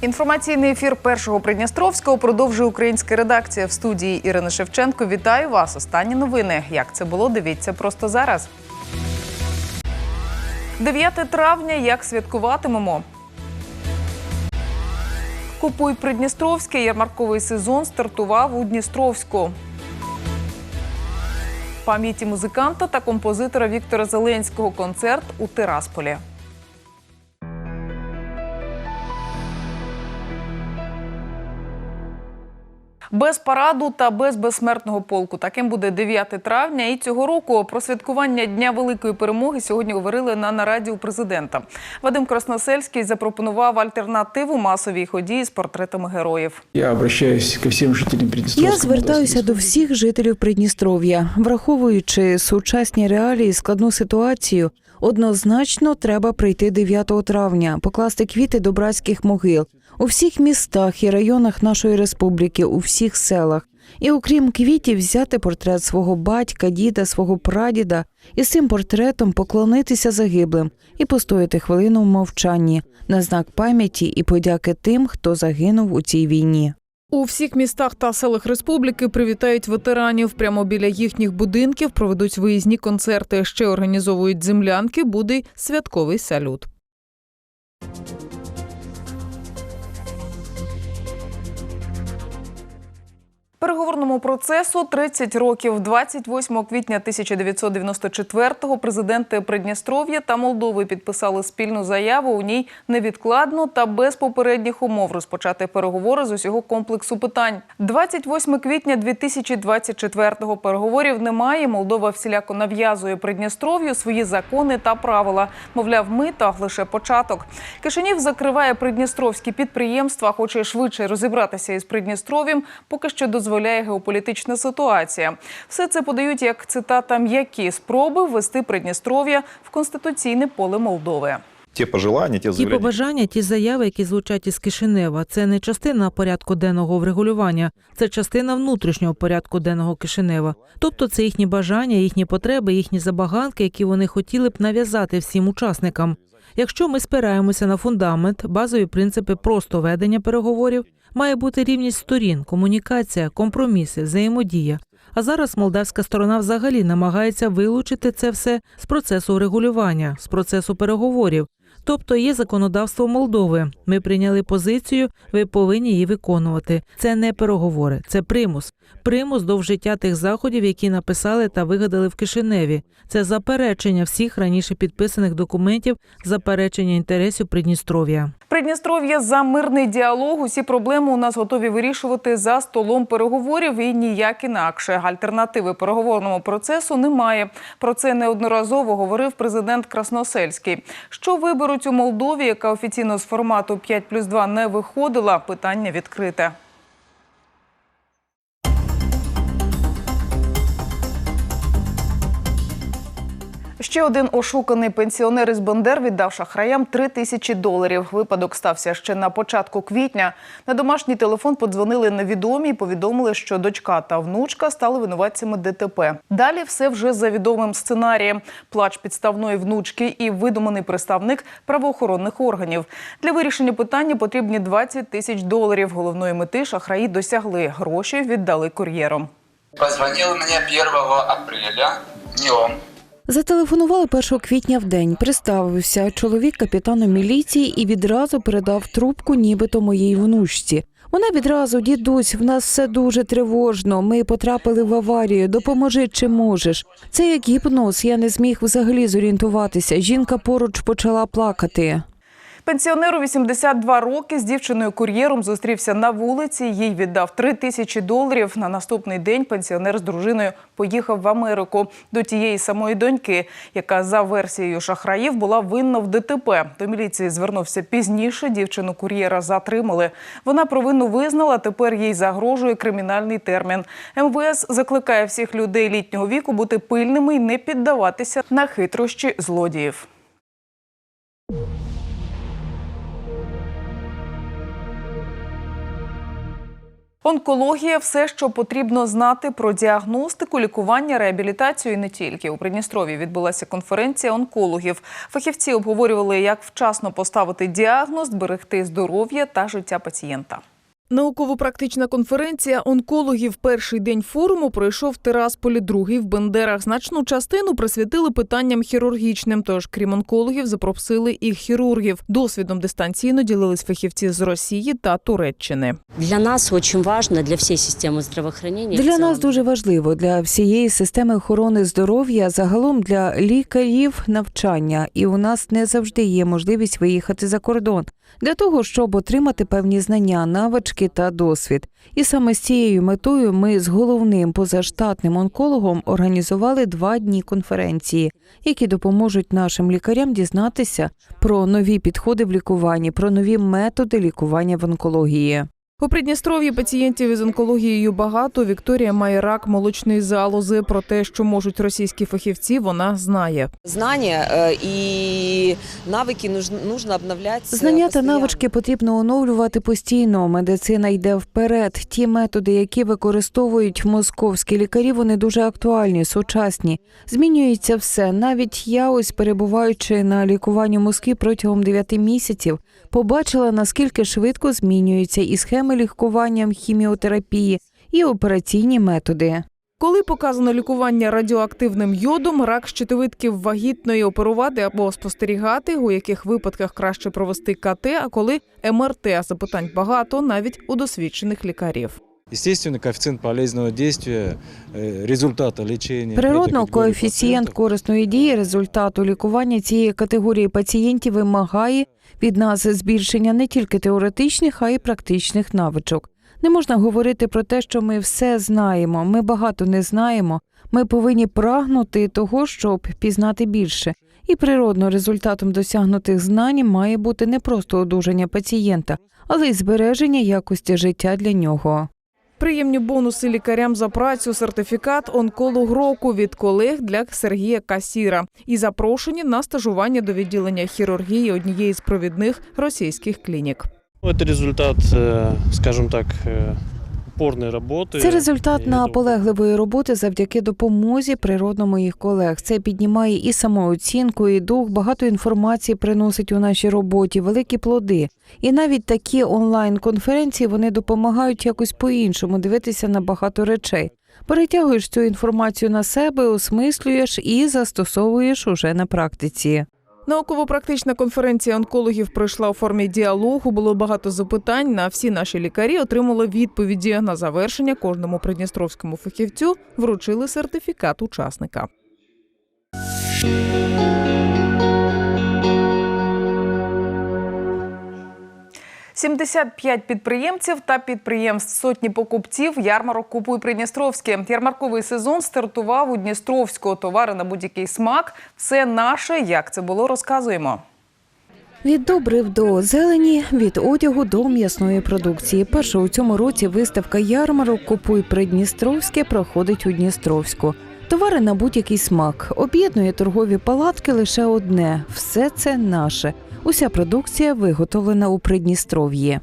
Інформаційний ефір першого Придністровського продовжує українська редакція в студії Ірини Шевченко. Вітаю вас. Останні новини. Як це було? Дивіться просто зараз. 9 травня. Як святкуватимемо? Купуй Придністровське. Ярмарковий сезон стартував у Дністровську. Пам'яті музиканта та композитора Віктора Зеленського. Концерт у Тирасполі. Без параду та без безсмертного полку. Таким буде 9 травня. І цього року про святкування Дня Великої перемоги сьогодні говорили на нараді у президента. Вадим Красносельський запропонував альтернативу масовій ході з портретами героїв. Я обращаюсь ко всім жителям Придністровського. Я звертаюся до всіх жителів Придністров'я, враховуючи сучасні реалії, складну ситуацію. Однозначно треба прийти 9 травня, покласти квіти до братських могил у всіх містах і районах нашої республіки, у всіх селах. І окрім квітів, взяти портрет свого батька, діда, свого прадіда і з цим портретом поклонитися загиблим і постояти хвилину в мовчанні на знак пам'яті і подяки тим, хто загинув у цій війні. У всіх містах та селах республіки привітають ветеранів. Прямо біля їхніх будинків проведуть виїзні концерти. Ще організовують землянки. Буде святковий салют. Переговорному процесу 30 років 28 квітня 1994-го президенти Придністров'я та Молдови підписали спільну заяву. У ній невідкладно та без попередніх умов розпочати переговори з усього комплексу питань. 28 квітня 2024-го переговорів немає. Молдова всіляко нав'язує Придністров'ю свої закони та правила. Мовляв, ми та лише початок. Кишинів закриває придністровські підприємства, хоче швидше розібратися із Придністров'ям, поки що дозволяє геополітична ситуація. Все це подають як цитата м'які спроби ввести Придністров'я в конституційне поле Молдови. Ті пожелання, ті Ті побажання, ті заяви, які звучать із Кишинева, це не частина порядку денного врегулювання, це частина внутрішнього порядку денного Кишинева. Тобто це їхні бажання, їхні потреби, їхні забаганки, які вони хотіли б нав'язати всім учасникам. Якщо ми спираємося на фундамент, базові принципи просто ведення переговорів, має бути рівність сторін, комунікація, компроміси, взаємодія. А зараз молдавська сторона взагалі намагається вилучити це все з процесу регулювання, з процесу переговорів. Тобто є законодавство Молдови. Ми прийняли позицію, ви повинні її виконувати. Це не переговори, це примус. Примус до вжиття тих заходів, які написали та вигадали в Кишиневі. Це заперечення всіх раніше підписаних документів, заперечення інтересів Придністров'я. Придністров'я за мирний діалог. Усі проблеми у нас готові вирішувати за столом переговорів і ніяк інакше. Альтернативи переговорному процесу немає. Про це неодноразово говорив президент Красносельський. Що виберуть у Молдові, яка офіційно з формату 5 плюс 2 не виходила, питання відкрите. Ще один ошуканий пенсіонер із Бендер віддав шахраям 3 тисячі доларів. Випадок стався ще на початку квітня. На домашній телефон подзвонили невідомі і повідомили, що дочка та внучка стали винуватцями ДТП. Далі все вже за відомим сценарієм: плач підставної внучки і видуманий представник правоохоронних органів. Для вирішення питання потрібні 20 тисяч доларів. Головної мети шахраї досягли. Гроші віддали кур'єром. Позвонил мне 1 апреля днем. Зателефонували 1 квітня в день. Представився чоловік капітану міліції і відразу передав трубку, нібито моїй внучці. Вона відразу, дідусь, в нас все дуже тривожно. Ми потрапили в аварію. Допоможи, чи можеш. Це як гіпноз. Я не зміг взагалі зорієнтуватися. Жінка поруч почала плакати. Пенсіонеру 82 роки з дівчиною кур'єром зустрівся на вулиці. Їй віддав 3 тисячі доларів. На наступний день пенсіонер з дружиною поїхав в Америку до тієї самої доньки, яка за версією шахраїв була винна в ДТП. До міліції звернувся пізніше. Дівчину кур'єра затримали. Вона провину визнала. Тепер їй загрожує кримінальний термін. МВС закликає всіх людей літнього віку бути пильними і не піддаватися на хитрощі злодіїв. Онкологія все, що потрібно знати про діагностику, лікування, реабілітацію і не тільки. У Придністрові відбулася конференція онкологів. Фахівці обговорювали, як вчасно поставити діагноз, берегти здоров'я та життя пацієнта. Науково-практична конференція онкологів перший день форуму пройшов в Тирасполі, другий в Бендерах. Значну частину присвятили питанням хірургічним. Тож, крім онкологів, запросили і хірургів. Досвідом дистанційно ділились фахівці з Росії та Туреччини. Для нас очень важно, для всей системы здравоохранения. в Для нас дуже важливо для всієї системи охорони здоров'я, загалом для лікарів навчання, і у нас не завжди є можливість виїхати за кордон для того, щоб отримати певні знання, навички та досвід. І саме з цією метою ми з головним позаштатним онкологом організували два дні конференції, які допоможуть нашим лікарям дізнатися про нові підходи в лікуванні, про нові методи лікування в онкології. У Придністров'ї пацієнтів із онкологією багато. Вікторія має рак молочної залози. Про те, що можуть російські фахівці, вона знає. Знания э, и навыки нужно, нужно обновлять. э, Знання та постоянно. навички потрібно оновлювати постійно. Медицина йде вперед. Ті методи, які використовують московські лікарі, вони дуже актуальні, сучасні. Змінюється все. Навіть я, ось перебуваючи на лікуванні в Москві протягом 9 місяців, побачила наскільки швидко змінюються і схеми лікування хіміотерапії, і операційні методи. Коли показано лікування радіоактивним йодом, рак щитовидків вагітної оперувати або спостерігати, у яких випадках краще провести КТ, а коли МРТ. Запитань багато навіть у досвідчених лікарів. Естественно, коэффициент полезного действия, э, результата лечения. Природно, этой категории коефіцієнт пациентов корисної дії результату лікування цієї категорії пацієнтів вимагає від нас збільшення не тільки теоретичних, а й практичних навичок. Не можна говорити про те, що ми все знаємо. Ми багато не знаємо. Ми повинні прагнути того, щоб пізнати більше. І природно результатом досягнутих знань має бути не просто одужання пацієнта, але й збереження якості життя для нього. Приємні бонуси лікарям за працю, сертифікат онколог року від колег для Сергія Касіра і запрошені на стажування до відділення хірургії однієї з провідних російських клінік. Ну, Это результат, э, скажем так, э, упорной работы. Це результат наполегливої роботи завдяки допомозі природно моїх колег. Це піднімає і самооцінку, і дух. Багато інформації приносить у нашій роботі, великі плоди. І навіть такі онлайн-конференції вони допомагають якось по-іншому дивитися на багато речей. Перетягуєш цю інформацію на себе, осмислюєш і застосовуєш уже на практиці. Науково-практична конференція онкологів пройшла у формі діалогу. Було багато запитань. На всі наші лікарі отримали відповіді. На завершення кожному придністровському фахівцю вручили сертифікат учасника. «75 підприємців та підприємств, сотні покупців, ярмарок «Купуй Придністровське». Ярмарковий сезон стартував у Дністровську. Товари на будь-який смак. Все наше. Як це було, розказуємо. Від добрив до зелені, від одягу до м'ясної продукції. Перша у цьому році виставка ярмарок Купуй Придністровське проходить у Дністровську. Товари на будь-який смак. Об'єднує торгові палатки лише одне все це наше. Уся продукція виготовлена у Придністров'ї.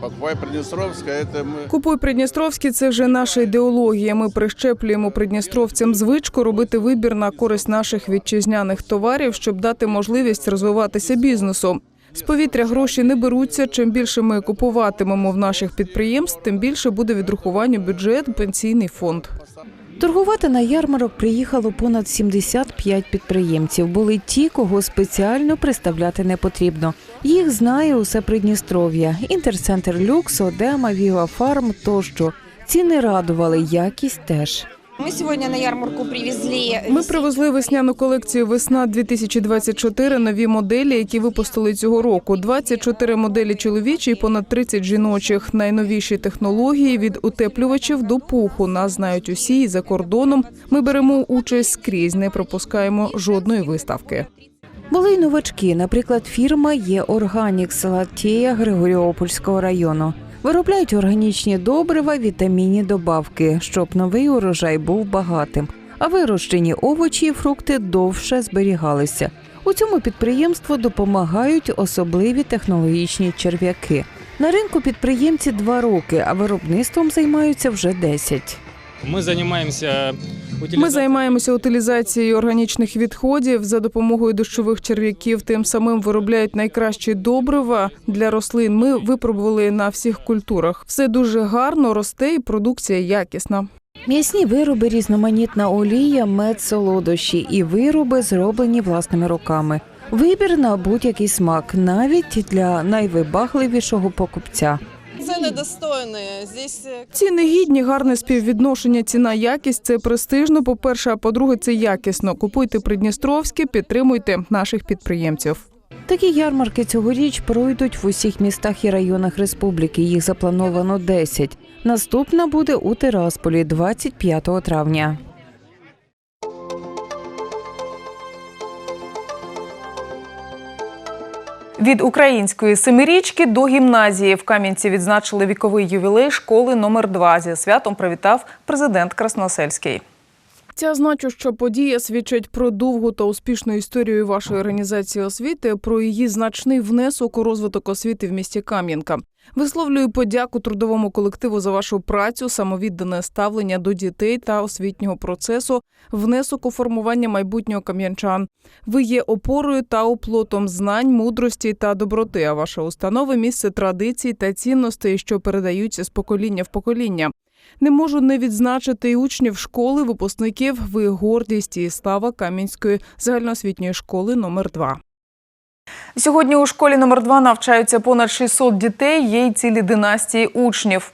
Покупай Приднестровская, это мы... Купуй Придністровське це вже наша ідеологія. Ми прищеплюємо придністровцям звичку робити вибір на користь наших вітчизняних товарів, щоб дати можливість розвиватися бізнесу. З повітря гроші не беруться. Чим більше ми купуватимемо в наших підприємств, тим більше буде відрахування бюджет, пенсійний фонд. Торгувати на ярмарок приїхало понад 75 підприємців. Були ті, кого спеціально представляти не потрібно. Їх знає усе Придністров'я, інтерцентр Люкс, Одема, Віва Фарм тощо. Ціни радували, якість теж. Мы сегодня на ярмарку привезли... Ми привезли весняну колекцію Весна 2024 нові моделі, які випустили цього року. 24 моделі чоловічі і понад 30 жіночих. Найновіші технології від утеплювачів до пуху. Нас знають усі і за кордоном. Ми беремо участь скрізь, не пропускаємо жодної виставки. Були й новачки. Наприклад, фірма є Органік Салатія Григоріопольського району. Виробляють органічні добрива, вітамінні добавки, щоб новий урожай був багатим, а вирощені овочі і фрукти довше зберігалися. У цьому підприємству допомагають особливі технологічні черв'яки. На ринку підприємці два роки, а виробництвом займаються вже 10. Мы занимаемся Ми займаємося утилізацією органічних відходів за допомогою дощових черв'яків. Тим самим виробляють найкращі добрива для рослин. Ми випробували на всіх культурах. Все дуже гарно росте і продукція якісна. М'ясні вироби, різноманітна олія, мед, солодощі і вироби, зроблені власними руками. Вибір на будь-який смак, навіть для найвибагливішого покупця. Цены достойные. Здесь э, Ціни гідні, гарне співвідношення. Ціна якість це престижно. По перше, а по-друге, це якісно. Купуйте придністровське, підтримуйте наших підприємців. Такі ярмарки цьогоріч пройдуть в усіх містах і районах республіки. Їх заплановано 10. Наступна буде у Тирасполі 25 травня. Від української семирічки до гімназії в Кам'янці відзначили віковий ювілей школи номер 2 Зі святом привітав президент Красносельський. Ця значуща подія свідчить про довгу та успішну історію вашої організації освіти, про її значний внесок у розвиток освіти в місті Кам'янка. Висловлюю подяку трудовому колективу за вашу працю, самовіддане ставлення до дітей та освітнього процесу, внесок у формування майбутнього кам'янчан. Ви є опорою та оплотом знань, мудрості та доброти. А ваша установа місце традицій та цінностей, що передаються з покоління в покоління. Не можу не відзначити і учнів школи, випускників. Ви гордість і слава Кам'янської загальноосвітньої школи номер 2 Сьогодні у школі номер 2 навчаються понад 600 дітей. Є й цілі династії учнів.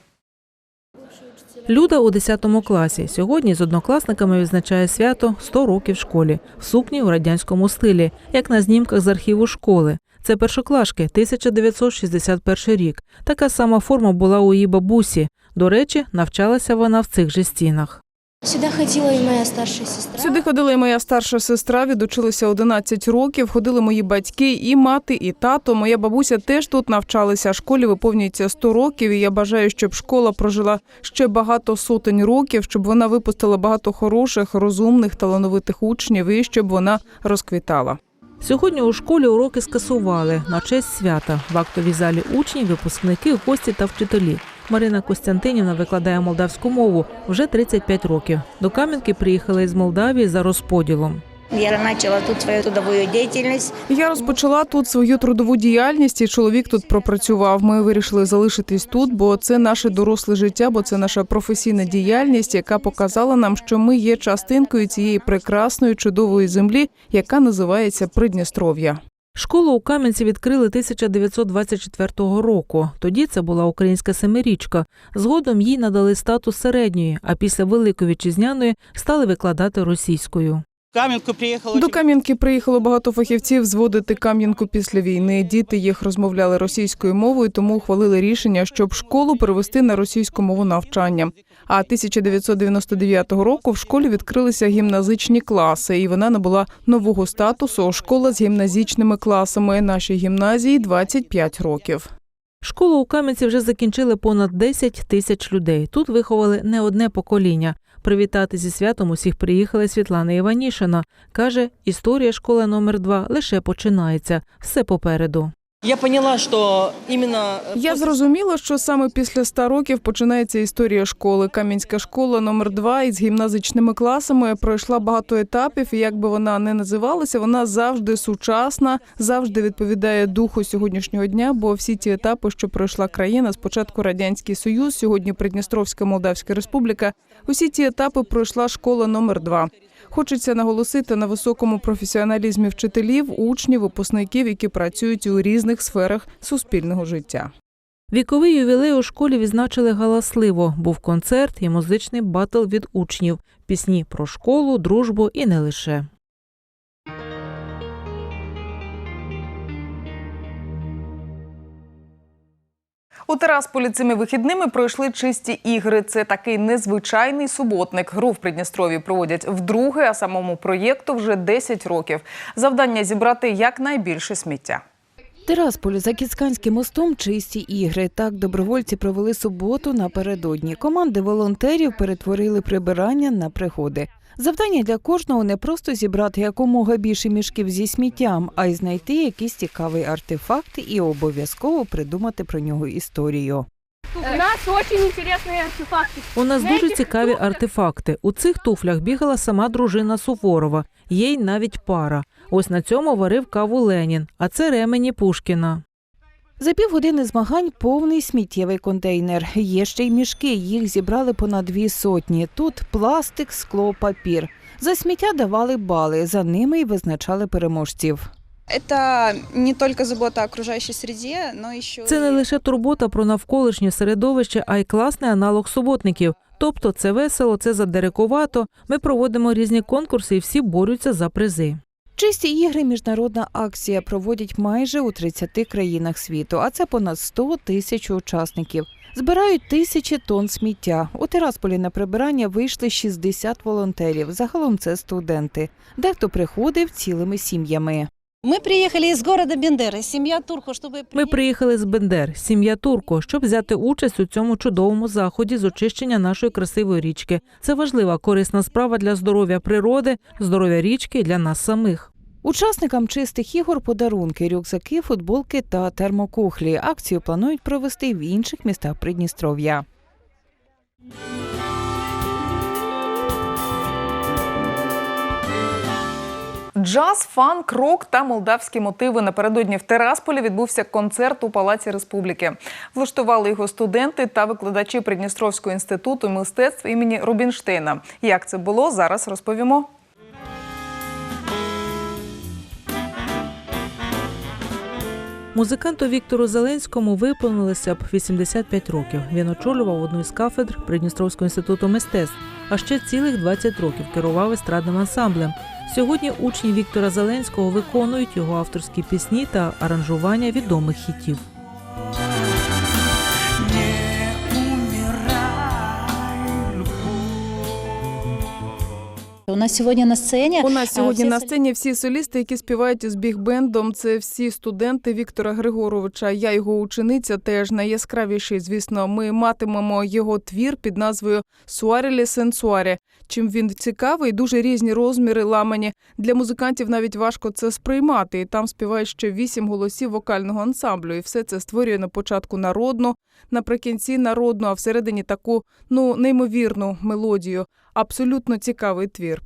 Люда у 10 класі. Сьогодні з однокласниками відзначає свято 100 років школі в сукні у радянському стилі, як на знімках з архіву школи. Це першоклашки, 1961 рік. Така сама форма була у її бабусі. До речі, навчалася вона в цих же стінах. Сюда ходила и моя старшая сестра. Сюди ходила і моя старша сестра, відучилася 11 років. Ходили мої батьки, і мати, і тато. Моя бабуся теж тут навчалися. Школі виповнюється 100 років. І я бажаю, щоб школа прожила ще багато сотень років, щоб вона випустила багато хороших, розумних, талановитих учнів, і щоб вона розквітала. Сьогодні у школі уроки скасували на честь свята. В актовій залі учні, випускники, гості та вчителі. Марина Костянтинівна викладає молдавську мову вже 35 років. До Кам'янки приїхали із Молдавії за розподілом. Я начала тут свою трудовую деятельность. Я розпочала тут свою трудову діяльність, і чоловік тут пропрацював. Ми вирішили залишитись тут, бо це наше доросле життя, бо це наша професійна діяльність, яка показала нам, що ми є частинкою цієї прекрасної чудової землі, яка називається Придністров'я. Школу у Кам'янці відкрили 1924 року. Тоді це була українська семирічка. Згодом їй надали статус середньої, а після Великої вітчизняної стали викладати російською. Кам'янку приїхало До Кам'янки приїхало багато фахівців зводити Кам'янку після війни. Діти їх розмовляли російською мовою, тому ухвалили рішення, щоб школу перевести на російську мову навчання. А 1999 року в школі відкрилися гімназичні класи, і вона набула нового статусу школа з гімназічними класами. Нашій гімназії 25 років. Школу у Кам'янці вже закінчили понад 10 тисяч людей. Тут виховали не одне покоління. Привітати зі святом усіх приїхала Світлана Іванішина. Каже, історія школи номер 2 лише починається. Все попереду. Я поняла, що іменно Я зрозуміла, що саме після ста років починається історія школи. Кам'янська школа номер 2 із гімназичними класами пройшла багато етапів. І як би вона не називалася, вона завжди сучасна, завжди відповідає духу сьогоднішнього дня. Бо всі ті етапи, що пройшла країна, спочатку радянський союз, сьогодні Придністровська Молдавська Республіка. Усі ті етапи пройшла школа номер 2 Хочеться наголосити на високому професіоналізмі вчителів, учнів, випускників, які працюють у різних сферах суспільного життя. Віковий ювілей у школі відзначили галасливо. Був концерт і музичний батл від учнів, пісні про школу, дружбу і не лише. У Терасполі цими вихідними пройшли чисті ігри. Це такий незвичайний суботник. Гру в Придністрові проводять вдруге, а самому проєкту вже 10 років. Завдання зібрати якнайбільше сміття. Тирасполь за Кіцканським мостом чисті ігри. Так добровольці провели суботу напередодні. Команди волонтерів перетворили прибирання на пригоди. Завдання для кожного не просто зібрати якомога більше мішків зі сміттям, а й знайти якийсь цікавий артефакт і обов'язково придумати про нього історію. У нас очень интересные артефакты. У нас дуже цікаві артефакти. У цих туфлях бігала сама дружина Суворова. Є й навіть пара. Ось на цьому варив каву Ленін, а це ремені Пушкіна. За півгодини змагань повний сміттєвий контейнер. Є ще й мішки. Їх зібрали понад дві сотні. Тут пластик, скло, папір. За сміття давали бали. За ними й визначали переможців. Это не только забота о окружающей среде, но еще Це не лише турбота про навколишнє середовище, а й класний аналог суботників. Тобто це весело, це задерекувато. Ми проводимо різні конкурси і всі борються за призи. Чисті ігри міжнародна акція проводять майже у 30 країнах світу, а це понад 100 тисяч учасників. Збирають тисячі тонн сміття. У Тирасполі на прибирання вийшли 60 волонтерів. Загалом це студенти. Дехто приходив цілими сім'ями. Мы приехали из города Бендеры, семья Турхо, чтобы Ми приїхали з Бендер, сім'я Турко, щоб взяти участь у цьому чудовому заході з очищення нашої красивої річки. Це важлива корисна справа для здоров'я природи, здоров'я річки і для нас самих. Учасникам чистих ігор подарунки, рюкзаки, футболки та термокухлі. Акцію планують провести в інших містах Придністров'я. Джаз, фанк, рок та молдавські мотиви напередодні в Терасполі відбувся концерт у Палаці Республіки. Влаштували його студенти та викладачі Придністровського інституту мистецтв імені Рубінштейна. Як це було, зараз розповімо. Музиканту Віктору Зеленському виповнилося б 85 років. Він очолював одну із кафедр Придністровського інституту мистецтв, а ще цілих 20 років керував естрадним ансамблем. Сьогодні учні Віктора Зеленського виконують його авторські пісні та аранжування відомих хітів. У нас сегодня на сцене... У нас сьогодні на сцені всі солісти, які співають із біг-бендом. Це всі студенти Віктора Григоровича. Я його учениця. Теж найяскравіший. Звісно, ми матимемо його твір під назвою Суарелі сенсуарі. Чим він цікавий, дуже різні розміри ламані. Для музикантів навіть важко це сприймати. І там співають ще вісім голосів вокального ансамблю. І все це створює на початку народну, наприкінці народну, а всередині таку ну неймовірну мелодію. Абсолютно цікавий твір.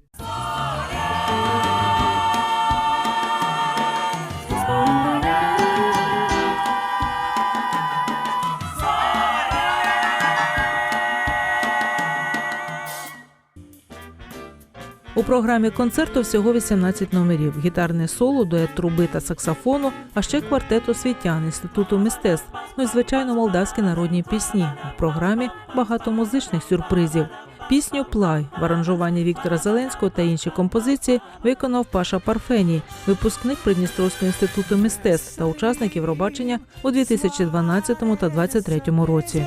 У програмі концерту всього 18 номерів: гітарне соло, дует труби та саксофону, а ще квартет освітян інституту мистецтв. Ну і звичайно молдавські народні пісні. У програмі багато музичних сюрпризів. Пісню Плай в аранжуванні Віктора Зеленського та інші композиції виконав Паша Парфеній, випускник Придністровського інституту мистецтв та учасник Євробачення у 2012 та 2023 році.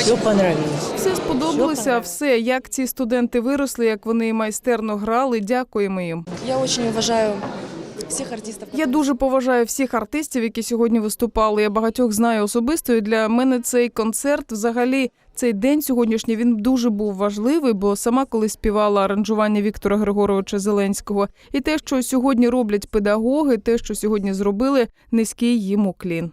Все понравилось. Все сподобалося, все, як ці студенти виросли, як вони майстерно грали. Дякуємо їм. Я очень уважаю всех артистов. Я дуже поважаю всіх артистів, які сьогодні виступали. Я багатьох знаю особисто. І для мене цей концерт, взагалі, цей день сьогоднішній він дуже був важливий, бо сама колись співала аранжування Віктора Григоровича Зеленського. І те, що сьогодні роблять педагоги, те, що сьогодні зробили, низький їм уклін.